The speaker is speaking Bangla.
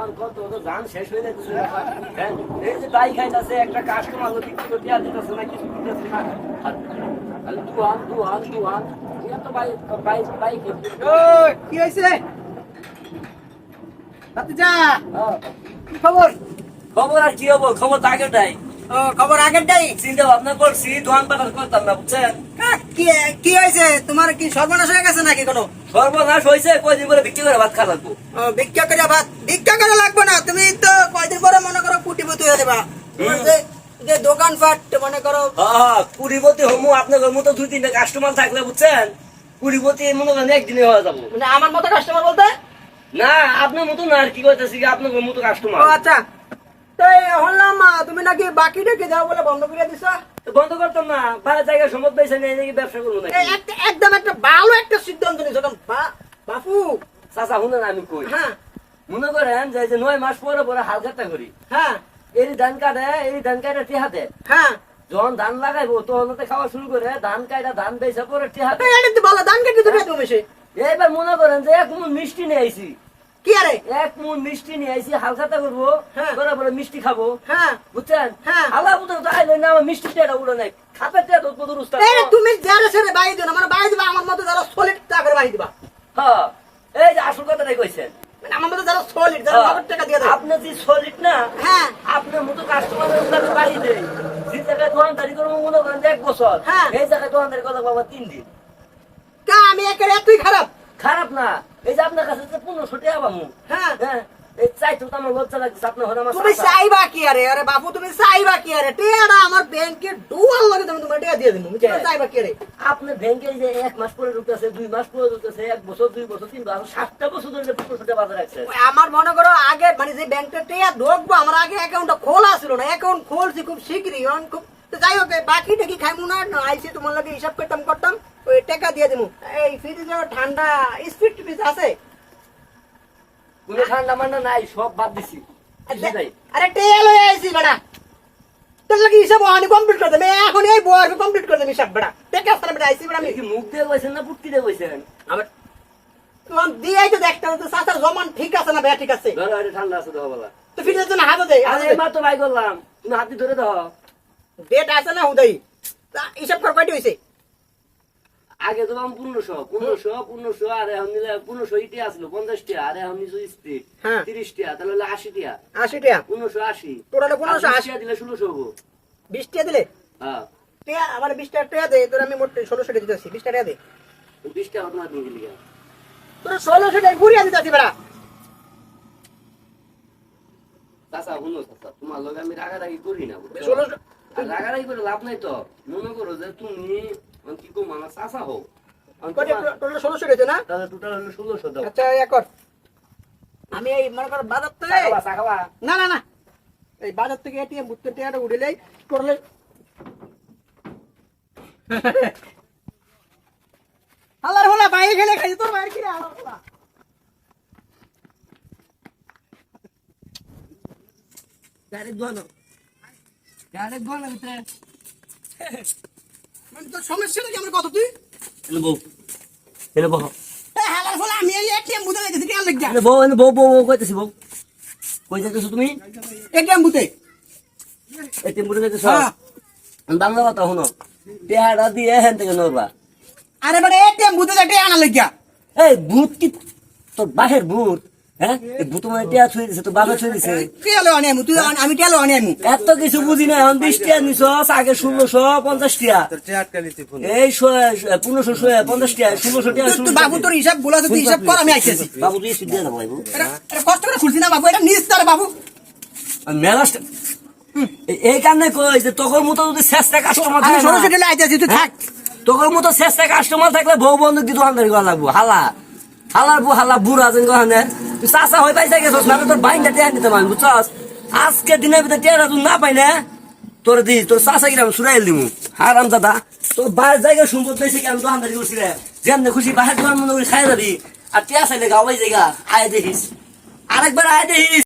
কোন কত তো ধান শেষ হয়ে যাচ্ছে। এই যে দাই খাইতাছে একটা কাস্টমার বিক্রি করতে আর দিতেছে না কিছু দিতেছে না আর খালি দুয়ান দুয়ান দুয়ান এটা তো বাই বাই বাই ওই, কি হয়েছে হ্যাঁ। খবর? খবর আর কি হব? খবর তাকে ও খবর আগেরটাই চিন্তা ভাবনা করছি দোকান পাঠার করতাম না বুঝছেন? কি কি হয়েছে? তোমার কি সর্বনাশ হয়ে গেছে নাকি কোনো? সর্বনাশ হয়েছে কয়দিন করে বিক্রি করে ভাত খাওয়া লাগবো। ভিক্ষা করে ভাত ভিক্ষা করে লাগবে না তুমি তো কয়দিন পরে মনে করো কুটিপতি হয়ে যাবা। যে যে দোকানপাট মনে করো হ্যাঁ কুড়িপতি হমু আপনার মতো দুই তিনটা কাস্টমার থাকলে বুঝছেন? কুড়িপতি মনে করেন একদিনে হয়ে যাব। মানে আমার মতো কাস্টমার বলতে? না আপনার মতো না আর কি করতেছি আপনার মতো কাস্টমার আচ্ছা। তুমি নাকি বাকি রেখে দাও বলে বন্ধ করে দিছ? বন্ধ করতাম না ভালো জায়গায় সম্পদ পেয়েছে নিয়ে নাকি ব্যবসা করব নাকি? একদম একটা ভালো একটা সিদ্ধান্ত নিয়েছো বাপু! চাচা শুনেন আমি কই। হ্যাঁ। মনে করেন যে যে নয় মাস পরে পরে হালকাটা করি। হ্যাঁ। এই ধান কাটে এই ধান কাটে টিহাতে হ্যাঁ। যখন ধান লাগাইবো তখন খাওয়া শুরু করে ধান কাটা ধান বেচা পরে টিহাতে ভালো ধান কেটে এইবার মনে করেন যে এক মিষ্টি নিয়ে আইছি। কি আরে? এক মুন মিষ্টি নিয়ে আইছি করব হ্যাঁ। করে পরে মিষ্টি খাব। হ্যাঁ। বুঝছেন? হ্যাঁ। আল্লাহ বুঝতে তো আইলে না আমার মিষ্টি টেটা উড়ে নাই। খাপের টেটা তো কত রুস্তা এই তুমি যারা দিও না মানে দিবা আমার মতো যারা সলিড দিবা। হ্যাঁ। এই যে আসল কথাটাই কইছেন। মানে আমার মতো যারা সলিড যারা নগদ টাকা দিয়ে দেয়। আপনি যে সলিড না হ্যাঁ। আপনার মতো কাস্টমারের কাছে বাড়ি দেয় যে জায়গায় দোকানদারি করব মনে করেন এক বছর। হ্যাঁ। এই জায়গায় দোকানদারি কথা বাবা তিন দিন। কা আমি একেবারে এতই খারাপ। খারাপ না। এই যে আপনার কাছে যে পনেরোশো টাকা পাবো। হ্যাঁ। হ্যাঁ আমার লজ্জা লাগছে আপনার হলে আমার তুমি চাইবা কি আরে? আরে বাবু তুমি চাইবা কি আরে? টিয়াটা আমার ব্যাংকে ডুয়াল লাগে তুমি তোমার টিয়া দিয়ে দিবো। তুমি চাইবা কি আরে? আপনার ব্যাংকে যে এক মাস পরে ঢুকতেছে দুই মাস পরে ঢুকতেছে এক বছর দুই বছর তিন বছর সাতটা বছর ধরে বাজার রাখছে আমার মনে করো আগে মানে যে ব্যাংকটা টিয়া ঢুকবো আমার আগে অ্যাকাউন্টটা খোলা ছিল না। অ্যাকাউন্ট খুলছি খুব শীঘ্রই খুব যাই হোক এই বাকি টাকি খাইমু না? না আইসি তোমার লাগে হিসাব করতাম করতাম। ওই টাকা দিয়ে দিমু। এই ফ্রিজে ঠান্ডা স্পিড টিপিস আছে? কোনো ঠান্ডা মান্ডা নাই সব বাদ দিছি। আরে বেটা তোর লাগে হিসাব আমি কমপ্লিট করে দেবে। এখন এই কমপ্লিট করে দেবে হিসাব টাকা আমি। মুখ দিয়ে কইছেন না পুটকি দিয়ে কইছেন? আমার তোমার দিয়াই তো দেখতে তো চাচার জমান ঠিক আছে না বেয়া ঠিক আছে? ধরো এটা ঠান্ডা আছে দেখো বলা। তো হাতে আরে বাই করলাম। তুমি হাতি ধরে দাও। ডেট আছে না হুদাই। হিসাব কর কয়টি হয়েছে আগে তো আমি পনেরোশো পনেরোশো পনেরোশো আর এখন নিলে পনেরোশো ইটি আসলো পঞ্চাশ টিয়া আর এখন নিচু স্পিড হ্যাঁ। তিরিশ টিয়া তাহলে হলো আশি টিয়া আশি টাকা পনেরোশো আশি। টোটালে পনেরোশো আশি। টিয়া দিলে ষোলোশো হব বিশ টাকা দিলে? হ্যাঁ। টাকা আমার বিশ টাকা দে তোর আমি মোট ষোলোশো দিতেছি বিশ দে। বিশ টাকা তোমার দিলি তোর ষোলোশো ঘুরিয়ে দিতেছি বেড়া। চাচা শুনো চাচা তোমার লগে আমি রাগারাগি করি না ষোলোশো রাগারাগি করে লাভ নাই তো। মনে করো যে তুমি চাচা টোটাল ষোলোশো না? তাহলে টোটাল হলো ষোলোশো আচ্ছা এক আমি এই মনে কর বাজার থেকে না না না। এই বাজার থেকে এটিএম বুঝতে টাকাটা উঠিলেই টোটালে আল্লাহর হলা বাইরে খেলে খাইছে তোর বাইরে কি রে আল্লাহর হলা ডাইরেক্ট দোয়ানো ডাইরেক্ট দোয়ানো ভিতরে। তোর সমস্যা নাকি আমার কত তুই? এলো বউ। এলো বউ। এ হালার আমি এই এটিএম বুঝে গেছি কেন লাগা এলো বউ এলো বউ বউ বউ কইতেছি বউ। কই যাইতেছো তুমি? এটিএম যাইতেছো। বাংলা কথা শুনো। পেহাড়া দিয়ে হেন থেকে নড়বা। আরে এটিএম যাতে আনা লাগা এই ভূত কি তোর বাহের ভূত হ্যাঁ? এই মানে টিয়া ছুঁয়ে দিছে তোর বাবা ছুঁয়ে দিছে। কেলো আনি তুই আমি কেলো আনি এত কিছু বুঝি না এখন বিশ টিয়া নিছ আগে ষোলোশো পঞ্চাশ টিয়া। এই পনেরোশো পঞ্চাশ টিয়া ষোলোশো টিয়া তুই- তুই বাবু তোর হিসাব বলা তুই হিসাব কর আমি আইতেছি। বাবু তুই এসে দেবো বাবু এটা এটা কষ্ট করে খুলছি না বাবু এটা নিস তাহলে বাবু। মেলা এই কারণে কই যে তোর মতো যদি চেষ্টা কাস্টমার থাকে আইতেছি তুই থাক। তোর মতো চেষ্টা কাস্টমার থাকলে বউ বন্ধু কি দোকানদারি করা লাগবো? হালা। হালার বউ হালা বুড়া যেন তুই চাষা হয়ে পাইছে গেছস না তোর বাইনটা টেয়া নিতে পারবি, বুঝছস? আজকে দিনের ভিতরে টেয়ারা তুই না পাই না তোর দি, তোর চাষা গিরাম সুরাইল দিমু। হারাম দাদা তোর বাইর জায়গা সম্পদ পেয়েছে কেন দোকানদারি করছি রে? যেমন খুশি বাহার দোকান মনে করে খাই যাবি আর টিয়া চাইলে গাওয়াই জায়গা, আয় দেখিস। আরেকবার আয় দেখিস।